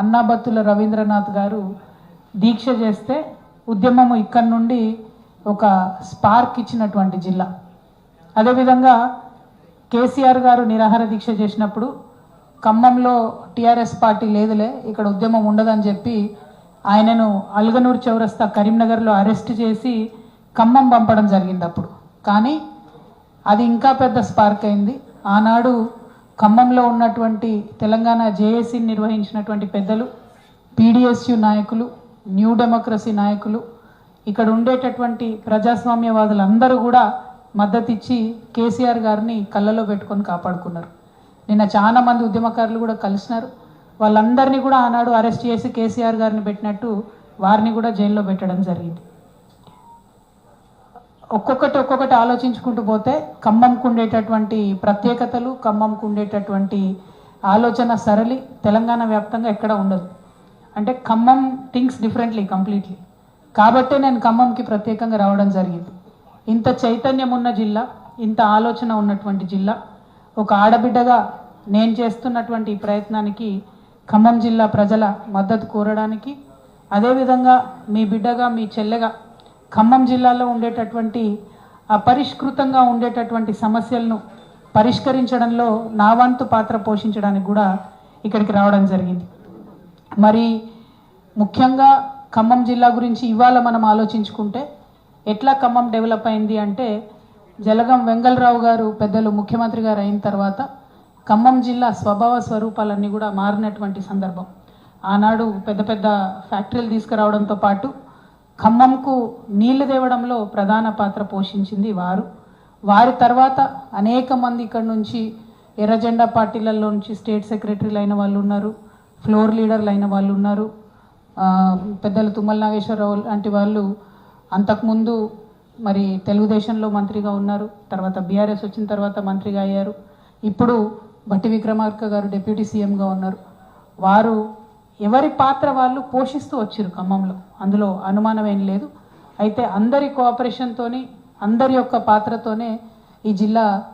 అన్నాబత్తుల రవీంద్రనాథ్ గారు దీక్ష చేస్తే ఉద్యమము ఇక్కడి నుండి ఒక స్పార్క్ ఇచ్చినటువంటి జిల్లా. అదేవిధంగా కేసీఆర్ గారు నిరాహార దీక్ష చేసినప్పుడు ఖమ్మంలో టీఆర్ఎస్ పార్టీ లేదులే ఇక్కడ ఉద్యమం ఉండదని చెప్పి ఆయనను అల్గనూర్ చౌరస్తా కరీంనగర్లో అరెస్ట్ చేసి ఖమ్మం పంపడం జరిగింది అప్పుడు. కానీ అది ఇంకా పెద్ద స్పార్క్ అయింది. ఆనాడు ఖమ్మంలో ఉన్నటువంటి తెలంగాణ జేఏసీ నిర్వహించినటువంటి పెద్దలు పీడిఎస్యు నాయకులు న్యూ డెమోక్రసీ నాయకులు ఇక్కడ ఉండేటటువంటి ప్రజాస్వామ్యవాదులందరూ కూడా మద్దతిచ్చి కేసీఆర్ గారిని కళ్ళలో పెట్టుకొని కాపాడుకున్నారు. నిన్న చాలా మంది ఉద్యమకారులు కూడా కలిసినారు. వాళ్ళందరినీ కూడా ఆనాడు అరెస్ట్ చేసి కేసీఆర్ గారిని పెట్టినట్టు వారిని కూడా జైల్లో పెట్టడం జరిగింది. ఒక్కొక్కటి ఒక్కొక్కటి ఆలోచించుకుంటూ పోతే ఖమ్మంకు ఉండేటటువంటి ప్రత్యేకతలు ఖమ్మంకు ఉండేటటువంటి ఆలోచన సరళి తెలంగాణ వ్యాప్తంగా ఎక్కడ ఉండదు. అంటే ఖమ్మం థింగ్స్ డిఫరెంట్లీ కంప్లీట్లీ. కాబట్టే నేను ఖమ్మంకి ప్రత్యేకంగా రావడం జరిగింది. ఇంత చైతన్యం ఉన్న జిల్లా ఇంత ఆలోచన ఉన్నటువంటి జిల్లా ఒక ఆడబిడ్డగా నేను చేస్తున్నటువంటి ఈ ప్రయత్నానికి ఖమ్మం జిల్లా ప్రజల మద్దతు కోరడానికి అదేవిధంగా మీ బిడ్డగా మీ చెల్లెగా ఖమ్మం జిల్లాలో ఉండేటటువంటి అపరిష్కృతంగా ఉండేటటువంటి సమస్యలను పరిష్కరించడంలో నా వంతు పాత్ర పోషించడానికి కూడా ఇక్కడికి రావడం జరిగింది. మరి ముఖ్యంగా ఖమ్మం జిల్లా గురించి ఇవాళ మనం ఆలోచించుకుంటే ఎట్లా ఖమ్మం డెవలప్ అయింది అంటే జలగం వెంగళరావు గారు పెద్దలు ముఖ్యమంత్రి గారు అయిన తర్వాత ఖమ్మం జిల్లా స్వభావ స్వరూపాలన్నీ కూడా మారినటువంటి సందర్భం. ఆనాడు పెద్ద పెద్ద ఫ్యాక్టరీలు తీసుకురావడంతో పాటు ఖమ్మంకు నీళ్ళు తేవడంలో ప్రధాన పాత్ర పోషించింది వారు. వారి తర్వాత అనేక మంది ఇక్కడ నుంచి ఎర్రజెండా పార్టీలలో నుంచి స్టేట్ సెక్రటరీలు అయిన వాళ్ళు ఉన్నారు ఫ్లోర్ లీడర్లు అయిన వాళ్ళు ఉన్నారు. పెద్దలు తుమ్మల నాగేశ్వరరావు లాంటి వాళ్ళు అంతకుముందు మరి తెలుగుదేశంలో మంత్రిగా ఉన్నారు. తర్వాత బీఆర్ఎస్ వచ్చిన తర్వాత మంత్రిగా అయ్యారు. ఇప్పుడు భట్టి విక్రమార్క గారు డిప్యూటీ సీఎంగా ఉన్నారు. వారు ఎవరి పాత్ర వాళ్ళు పోషిస్తూ వచ్చారు ఖమ్మంలో? అందులో అనుమానం లేదు. అయితే అందరి కోఆపరేషన్తోని అందరి యొక్క పాత్రతోనే ఈ జిల్లా